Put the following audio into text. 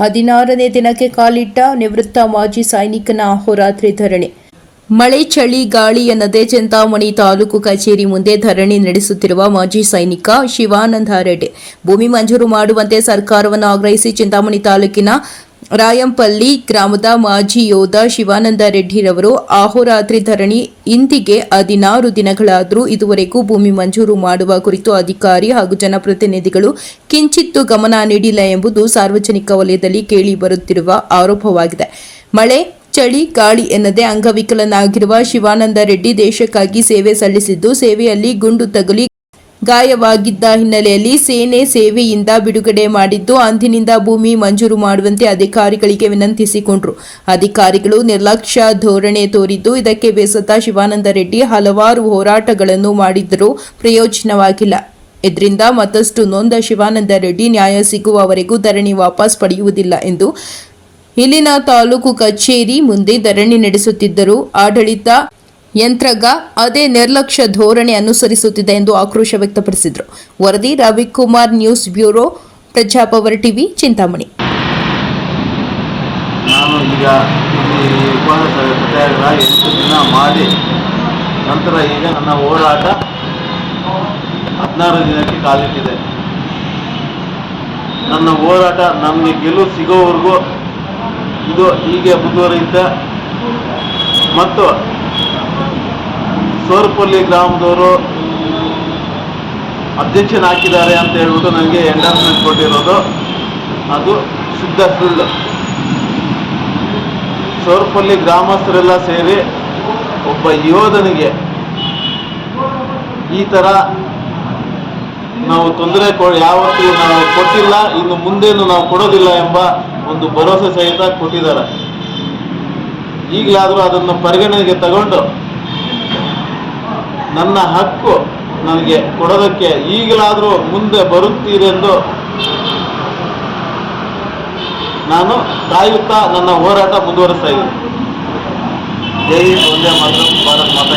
ಹದಿನಾರನೇ ದಿನಕ್ಕೆ ಕಾಲಿಟ್ಟ ನಿವೃತ್ತ ಮಾಜಿ ಸೈನಿಕನ ಅಹೋರಾತ್ರಿ ಧರಣಿ. ಮಳೆ, ಚಳಿ, ಗಾಳಿ ಎನ್ನದೇ ಚಿಂತಾಮಣಿ ತಾಲೂಕು ಕಚೇರಿ ಮುಂದೆ ಧರಣಿ ನಡೆಸುತ್ತಿರುವ ಮಾಜಿ ಸೈನಿಕ ಶಿವಾನಂದ ರೆಡ್ಡಿ. ಭೂಮಿ ಮಂಜೂರು ಮಾಡುವಂತೆ ಸರ್ಕಾರವನ್ನು ಆಗ್ರಹಿಸಿ ಚಿಂತಾಮಣಿ ತಾಲೂಕಿನ ರಾಯಂಪಲ್ಲಿ ಗ್ರಾಮದ ಮಾಜಿ ಯೋಧ ಶಿವಾನಂದ ರೆಡ್ಡಿರವರು ಅಹೋರಾತ್ರಿ ಧರಣಿ. ಇಂದಿಗೆ ಹದಿನಾರು ದಿನಗಳಾದರೂ ಇದುವರೆಗೂ ಭೂಮಿ ಮಂಜೂರು ಮಾಡುವ ಕುರಿತು ಅಧಿಕಾರಿ ಹಾಗೂ ಜನಪ್ರತಿನಿಧಿಗಳು ಕಿಂಚಿತ್ತು ಗಮನ ನೀಡಿಲ್ಲ ಎಂಬುದು ಸಾರ್ವಜನಿಕ ವಲಯದಲ್ಲಿ ಕೇಳಿ ಬರುತ್ತಿರುವ ಆರೋಪವಾಗಿದೆ. ಮಳೆ, ಚಳಿ, ಗಾಳಿ ಎನ್ನದೇ ಅಂಗವಿಕಲನಾಗಿರುವ ಶಿವಾನಂದ ರೆಡ್ಡಿ ದೇಶಕ್ಕಾಗಿ ಸೇವೆ ಸಲ್ಲಿಸಿದ್ದು, ಸೇವೆಯಲ್ಲಿ ಗುಂಡು ತಗುಲಿ ಗಾಯವಾಗಿದ್ದ ಹಿನ್ನೆಲೆಯಲ್ಲಿ ಸೇನೆ ಸೇವೆಯಿಂದ ಬಿಡುಗಡೆ ಮಾಡಿದ್ದು ಅಂದಿನಿಂದ ಭೂಮಿ ಮಂಜೂರು ಮಾಡುವಂತೆ ಅಧಿಕಾರಿಗಳಿಗೆ ವಿನಂತಿಸಿಕೊಂಡರು. ಅಧಿಕಾರಿಗಳು ನಿರ್ಲಕ್ಷ್ಯ ಧೋರಣೆ ತೋರಿದ್ದು ಇದಕ್ಕೆ ಬೇಸತ್ತ ಶಿವಾನಂದ ರೆಡ್ಡಿ ಹಲವಾರು ಹೋರಾಟಗಳನ್ನು ಮಾಡಿದ್ದರೂ ಪ್ರಯೋಜನವಾಗಿಲ್ಲ. ಇದರಿಂದ ಮತ್ತಷ್ಟು ನೊಂದ ಶಿವಾನಂದ ರೆಡ್ಡಿ ನ್ಯಾಯ ಸಿಗುವವರೆಗೂ ಧರಣಿ ವಾಪಸ್ ಪಡೆಯುವುದಿಲ್ಲ ಎಂದು ಇಲ್ಲಿನ ತಾಲೂಕು ಕಚೇರಿ ಮುಂದೆ ಧರಣಿ ನಡೆಸುತ್ತಿದ್ದರು. ಆಡಳಿತ ಯಂತ್ರಗ ಅದೇ ನಿರ್ಲಕ್ಷ್ಯ ಧೋರಣೆ ಅನುಸರಿಸುತ್ತಿದೆ ಎಂದು ಆಕ್ರೋಶ ವ್ಯಕ್ತಪಡಿಸಿದರು. ವರದಿ Ravikumar news bureau Prajapower TV, Chintamani. ನಾನು ಈಗ ದಿನ ಮಾಡಿ, ನಂತರ ಈಗ ನನ್ನ ಹೋರಾಟ ಹದಿನಾರು ದಿನಕ್ಕೆ ಕಾಲಿಟ್ಟಿದೆ. ನನ್ನ ಹೋರಾಟ ನಮಗೆ ಗೆಲುವು ಸಿಗೋವರೆಗೂ ಇದು ಹೀಗೆ ಮುಂದುವರಿಯುತ್ತೆ. ಮತ್ತು ಸೋರ್ಪಲ್ಲಿ ಗ್ರಾಮದವರು ಅಧ್ಯಕ್ಷನ ಹಾಕಿದ್ದಾರೆ ಅಂತ ಹೇಳ್ಬಿಟ್ಟು ನನಗೆ ಎಂಡಾರ್ಸ್ಮೆಂಟ್ ಕೊಟ್ಟಿರೋದು. ಅದು ಶುದ್ಧ ಸುಳ್ಳು ಸೋರ್ಪಲ್ಲಿ ಗ್ರಾಮಸ್ಥರೆಲ್ಲ ಸೇರಿ ಒಬ್ಬ ಯೋಧನಿಗೆ ಈ ಥರ ನಾವು ತೊಂದರೆ ಕೊ, ಯಾವತ್ತೂ ನಾವು ಕೊಟ್ಟಿಲ್ಲ, ಇನ್ನು ಮುಂದೇನು ನಾವು ಕೊಡೋದಿಲ್ಲ ಎಂಬ ಒಂದು ಭರವಸೆ ಸಹಿತ ಕೊಟ್ಟಿದ್ದಾರೆ. ಈಗಲಾದರೂ ಅದನ್ನು ಪರಿಗಣನೆಗೆ ತಗೊಂಡು ನನ್ನ ಹಕ್ಕು ನನಗೆ ಕೊಡೋದಕ್ಕೆ ಈಗಲಾದರೂ ಮುಂದೆ ಬರುತ್ತೀರೆಂದು ನಾನು ಕಾಯುತ್ತಾ ನನ್ನ ಹೋರಾಟ ಮುಂದುವರಿಸ್ತಾ ಇದ್ದೀನಿ. ಜೈ ಒಂದೇ ಮಾತ್ರ ಭಾರತ್ ಮಾತಾ